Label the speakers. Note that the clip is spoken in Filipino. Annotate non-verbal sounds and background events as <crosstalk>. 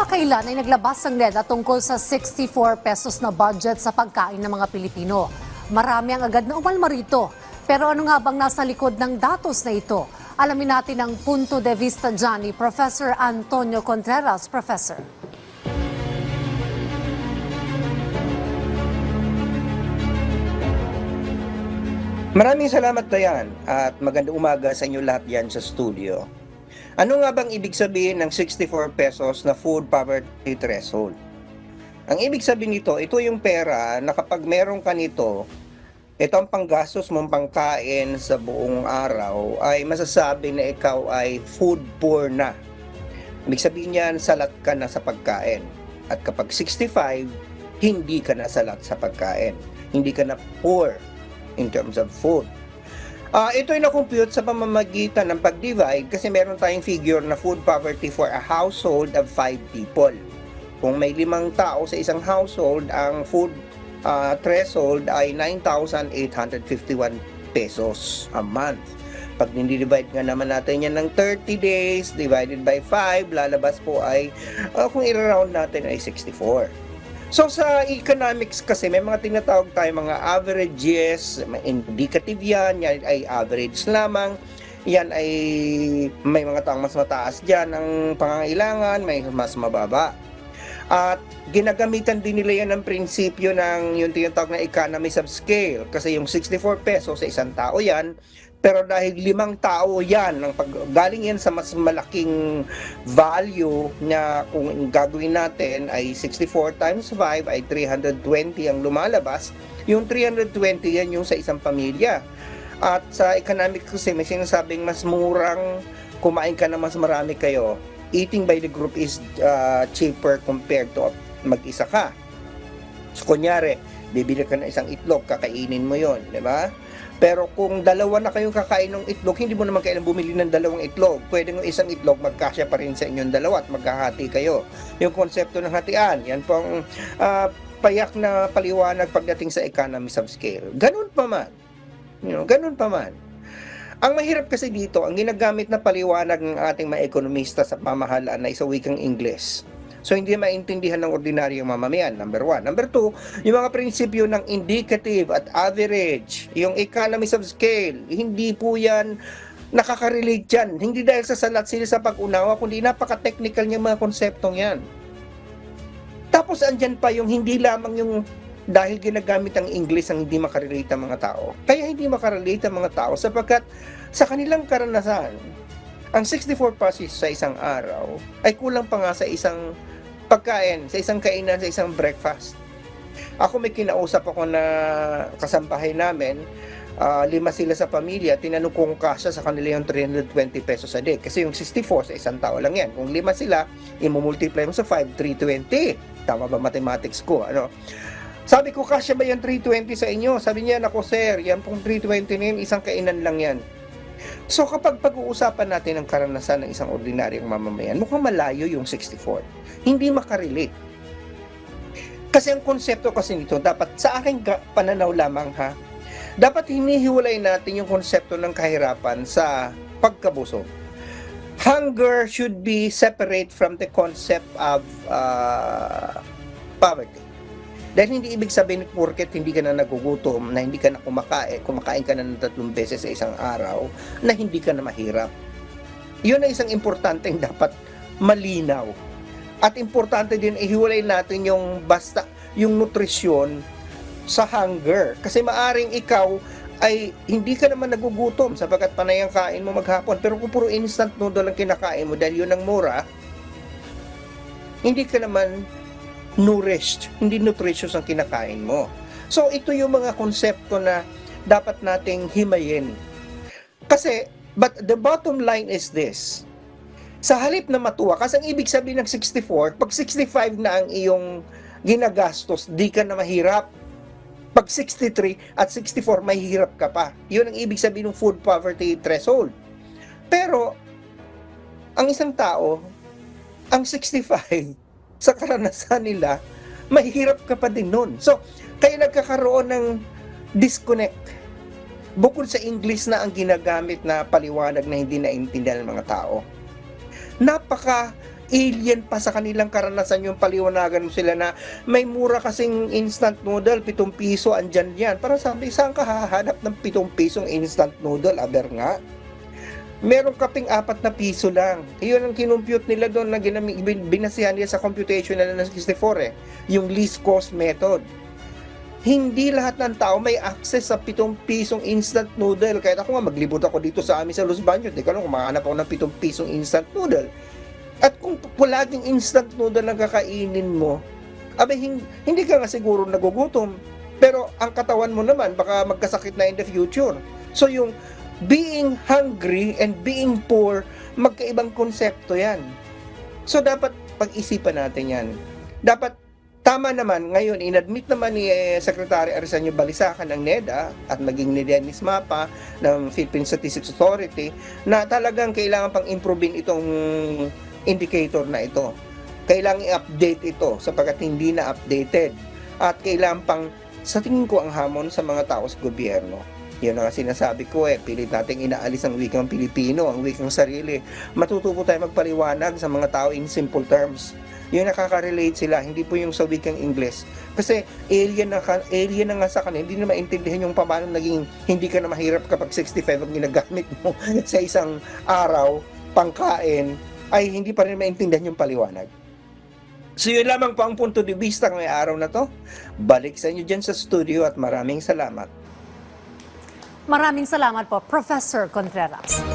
Speaker 1: kamakailan ay naglabas ang NEDA tungkol sa 64 pesos na budget sa pagkain ng mga Pilipino. Marami ang agad na umalma rito. Pero ano nga bang nasa likod ng datos na ito? Alamin natin ang punto de vista dyan ni Professor Antonio Contreras. Professor.
Speaker 2: Maraming salamat Dayan at magandang umaga sa inyo lahat yan sa studio. Ano nga bang ibig sabihin ng 64 pesos na food poverty threshold? Ang ibig sabihin nito, ito yung pera na kapag meron ka nito, ito ang panggastos mong pangkain sa buong araw ay masasabi na ikaw ay food poor na. Ibig sabihin niyan, salat ka na sa pagkain. At kapag 65, hindi ka na salat sa pagkain. Hindi ka na poor in terms of food. Ah, ito ay na-compute sa pamamagitan ng pag-divide kasi meron tayong figure na food poverty for a household of 5 people. Kung may limang tao sa isang household, ang food ah, threshold ay 9,851 pesos a month. Pag nindi-divide nga naman natin yan ng 30 days divided by 5, lalabas po ay, ah, kung i-round natin ay 64. So sa economics kasi may mga tinatawag tayo mga averages, indicative yan, yan ay average lamang. Yan ay may mga taong mas mataas diyan ang pangangailangan, may mas mababa. At ginagamitan din nila yan ng prinsipyo ng yung tinatawag na economies of scale kasi yung 64 pesos sa isang tao yan pero dahil limang tao yan, ang pag, galing yan sa mas malaking value na kung gagawin natin ay 64 times 5 ay 320 ang lumalabas. Yung 320 yan yung sa isang pamilya. At sa economic kasi may sinasabing mas murang kumain ka na mas marami kayo. Eating by the group is uh, cheaper compared to mag-isa ka. So, kunyari, bibili ka ng isang itlog, kakainin mo yon, di ba? Pero kung dalawa na kayong kakain ng itlog, hindi mo naman kailangan bumili ng dalawang itlog. Pwede ng isang itlog, magkasya pa rin sa inyong dalawa at magkahati kayo. Yung konsepto ng hatian, yan pong ah, payak na paliwanag pagdating sa economies of scale. Ganun pa man. You know, ganun pa man. Ang mahirap kasi dito, ang ginagamit na paliwanag ng ating mga ekonomista sa pamahalaan na sa wikang Ingles. So hindi maintindihan ng ordinaryong mamamayan, number one. Number two, yung mga prinsipyo ng indicative at average, yung economies of scale, hindi po yan nakaka-relate yan. Hindi dahil sa salat sila sa pag-unawa, kundi napaka-technical niya mga konseptong yan. Tapos andyan pa yung hindi lamang yung dahil ginagamit ang English ang hindi makarelate ang mga tao. Kaya hindi makarelate ang mga tao sapagkat sa kanilang karanasan, ang 64 pesos sa isang araw ay kulang pa nga sa isang pagkain, sa isang kainan, sa isang breakfast. Ako may kinausap ako na kasambahay namin, ah, lima sila sa pamilya, tinanong kung kasya sa kanila yung 320 pesos a day. Kasi yung 64 sa isang tao lang yan. Kung lima sila, imumultiply mo sa 5, 320. Tama ba mathematics ko? Ano? Sabi ko, kasya ba yung 320 sa inyo? Sabi niya, nako sir, yan pong 320 na yun, isang kainan lang yan. So kapag pag-uusapan natin ang karanasan ng isang ordinaryong mamamayan, mukhang malayo yung 64. Hindi makarelate. Kasi ang konsepto kasi nito, dapat sa aking pananaw lamang ha, dapat hinihiwalay natin yung konsepto ng kahirapan sa pagkabusog. Hunger should be separate from the concept of uh, poverty. Dahil hindi ibig sabihin porket hindi ka na nagugutom, na hindi ka na kumakain, kumakain ka na ng tatlong beses sa isang araw, na hindi ka na mahirap. Yun ang isang importanteng <laughs> dapat malinaw. At importante din ihiwalay natin yung basta yung nutrisyon sa hunger. Kasi maaring ikaw ay hindi ka naman nagugutom sapagkat panay ang kain mo maghapon. Pero kung puro instant noodle ang kinakain mo dahil yun ang mura, hindi ka naman nourished, hindi nutritious ang kinakain mo. So ito yung mga konsepto na dapat nating himayin. Kasi, but the bottom line is this. Sa halip na matuwa, kasi ang ibig sabihin ng 64, pag 65 na ang iyong ginagastos, di ka na mahirap. Pag 63 at 64, mahirap ka pa. Yun ang ibig sabihin ng food poverty threshold. Pero, ang isang tao, ang 65, sa karanasan nila, mahirap ka pa din nun. So, kaya nagkakaroon ng disconnect. Bukod sa English na ang ginagamit na paliwanag na hindi naintindihan ng mga tao. Napaka alien pa sa kanilang karanasan yung paliwanagan mo sila na may mura kasing instant noodle, pitong piso, andyan yan. Para sabi, saan ka hahanap ng pitong pisong instant noodle? Aber nga. Meron kaping apat na piso lang. Iyon ang kinumpute nila doon na ginami, bin- binasihan nila sa computation nila ng 64 eh. Yung least cost method. Hindi lahat ng tao may access sa pitong pisong instant noodle. Kahit ako nga maglibot ako dito sa amin sa Los Baños, di ko alam kung makahanap ako ng pitong pisong instant noodle. At kung palaging instant noodle ang kakainin mo, abe hin- hindi ka nga siguro nagugutom. Pero ang katawan mo naman baka magkasakit na in the future. So yung being hungry and being poor, magkaibang konsepto yan. So dapat pag-isipan natin yan. Dapat tama naman ngayon inadmit naman ni eh, Secretary Arsenio Balisacan ng NEDA at maging ni Dennis Mapa ng Philippine Statistics Authority na talagang kailangan pang improvein itong indicator na ito. Kailangan i-update ito sapagkat hindi na updated. At kailangan pang sa tingin ko ang hamon sa mga tao sa gobyerno. Yun ang sinasabi ko eh, pilit nating inaalis ang wikang Pilipino, ang wikang sarili. Matuto tayo magpaliwanag sa mga tao in simple terms. Yun nakaka-relate sila, hindi po yung sa wikang Ingles. Kasi alien na, alien na nga sa kanila, hindi na maintindihan yung paano naging hindi ka na mahirap kapag 65 ang ginagamit mo <laughs> sa isang araw, pangkain, ay hindi pa rin maintindihan yung paliwanag. So yun lamang po ang punto de vista ngayong araw na to. Balik sa inyo dyan sa studio at maraming salamat.
Speaker 1: Maraming salamat po, Professor Contreras.